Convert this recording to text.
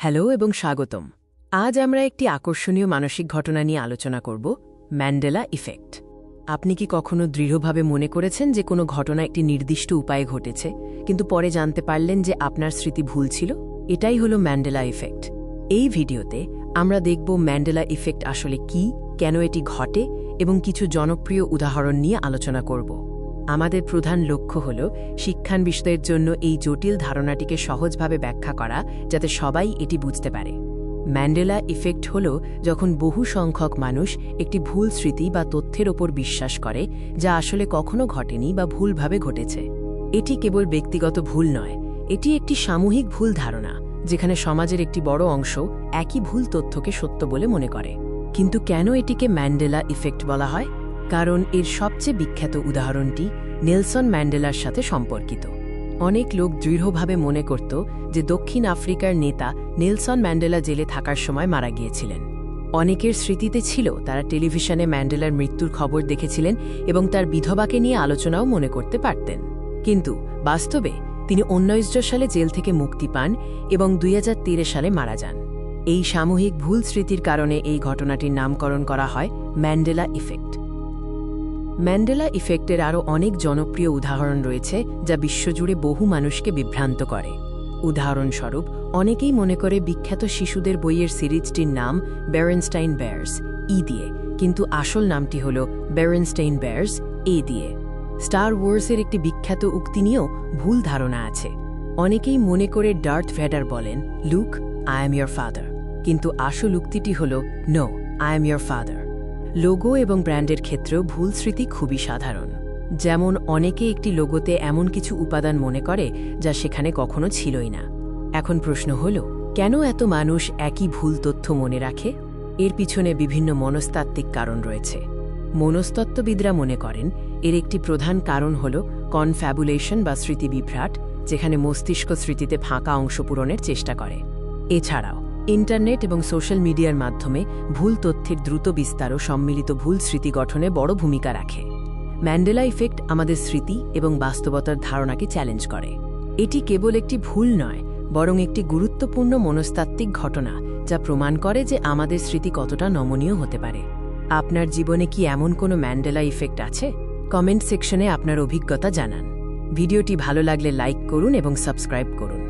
Hello এবং স্বাগতম। আজ আমরা একটি আকর্ষণীয় মানসিক ঘটনা নিয়ে আলোচনা করব, ম্যান্ডেলা ইফেক্ট। আপনি কি কখনো দৃঢ়ভাবে মনে করেছেন যে কোনো ঘটনা একটি নির্দিষ্ট উপায়ে ঘটেছে, কিন্তু পরে জানতে পারলেন যে আপনার স্মৃতি ভুল ছিল? এটাই হলো ম্যান্ডেলা ইফেক্ট। এই ভিডিওতে আমরা দেখব ম্যান্ডেলা ইফেক্ট আসলে কি, কেন এটি ঘটে, এবং কিছু জনপ্রিয় উদাহরণ নিয়ে আলোচনা করব। আমাদের প্রধান লক্ষ্য হল শিক্ষানবিষদের জন্য এই জটিল ধারণাটিকে সহজভাবে ব্যাখ্যা করা যাতে সবাই এটি বুঝতে পারে। ম্যান্ডেলা ইফেক্ট হল যখন বহু সংখ্যক মানুষ একটি ভুল স্মৃতি বা তথ্যের ওপর বিশ্বাস করে যা আসলে কখনো ঘটেনি বা ভুলভাবে ঘটেছে। এটি কেবল ব্যক্তিগত ভুল নয়, এটি একটি সামূহিক ভুল ধারণা, যেখানে সমাজের একটি বড় অংশ একই ভুল তথ্যকে সত্য বলে মনে করে। কিন্তু কেন এটিকে ম্যান্ডেলা ইফেক্ট বলা হয়? কারণ এর সবচেয়ে বিখ্যাত উদাহরণটি নেলসন ম্যান্ডেলার সাথে সম্পর্কিত। অনেক লোক দৃঢ়ভাবে মনে করত যে দক্ষিণ আফ্রিকার নেতা নেলসন ম্যান্ডেলা জেলে থাকার সময় মারা গিয়েছিলেন। অনেকের স্মৃতিতে ছিল তারা টেলিভিশনে ম্যান্ডেলার মৃত্যুর খবর দেখেছিলেন এবং তার বিধবাকে নিয়ে আলোচনাও মনে করতে পারতেন। কিন্তু বাস্তবে তিনি উনিশ সালে জেল থেকে মুক্তি পান এবং দুই হাজার তেরো সালে মারা যান। এই সামূহিক ভুল স্মৃতির কারণে এই ঘটনাটির নামকরণ করা হয় ম্যান্ডেলা ইফেক্ট। ম্যান্ডেলা ইফেক্টের আরও অনেক জনপ্রিয় উদাহরণ রয়েছে যা বিশ্বজুড়ে বহু মানুষকে বিভ্রান্ত করে। উদাহরণস্বরূপ, অনেকেই মনে করে বিখ্যাত শিশুদের বইয়ের সিরিজটির নাম বেরেনস্টাইন বেয়ার্স, ই দিয়ে, কিন্তু আসল নামটি হল বেরেনস্টাইন বেয়ার্স, এ দিয়ে। স্টার ওয়ার্সের একটি বিখ্যাত উক্তি নিয়েও ভুল ধারণা আছে। অনেকেই মনে করে ডার্থ ভ্যাডার বলেন, look, I am your father. কিন্তু আসল উক্তিটি হল, no, I am your father. Logo এবং ব্র্যান্ডের ক্ষেত্রেও ভুল স্মৃতি খুবই সাধারণ। যেমন অনেকে একটি লোগোতে এমন কিছু উপাদান মনে করে যা সেখানে কখনো ছিলই না। এখন প্রশ্ন হল, কেন এত মানুষ একই ভুল তথ্য মনে রাখে? এর পিছনে বিভিন্ন মনস্তাত্ত্বিক কারণ রয়েছে। মনস্তত্ত্ববিদরা মনে করেন, এর একটি প্রধান কারণ হল কনফ্যাবুলেশন বা স্মৃতিবিভ্রাট, যেখানে মস্তিষ্ক স্মৃতিতে ফাঁকা অংশ পূরণের চেষ্টা করে। এছাড়াও ইন্টারনেট এবং সোশ্যাল মিডিয়ার মাধ্যমে ভুল তথ্যের দ্রুত বিস্তার ও সম্মিলিত ভুল স্মৃতি গঠনে বড় ভূমিকা রাখে। ম্যান্ডেলা ইফেক্ট আমাদের স্মৃতি এবং বাস্তবতার ধারণাকে চ্যালেঞ্জ করে। এটি কেবল একটি ভুল নয়, বরং একটি গুরুত্বপূর্ণ মনস্তাত্ত্বিক ঘটনা যা প্রমাণ করে যে আমাদের স্মৃতি কতটা নমনীয় হতে পারে। আপনার জীবনে কি এমন কোনো ম্যান্ডেলা ইফেক্ট আছে? কমেন্ট সেকশনে আপনার অভিজ্ঞতা জানান। ভিডিওটি ভালো লাগলে লাইক করুন এবং সাবস্ক্রাইব করুন।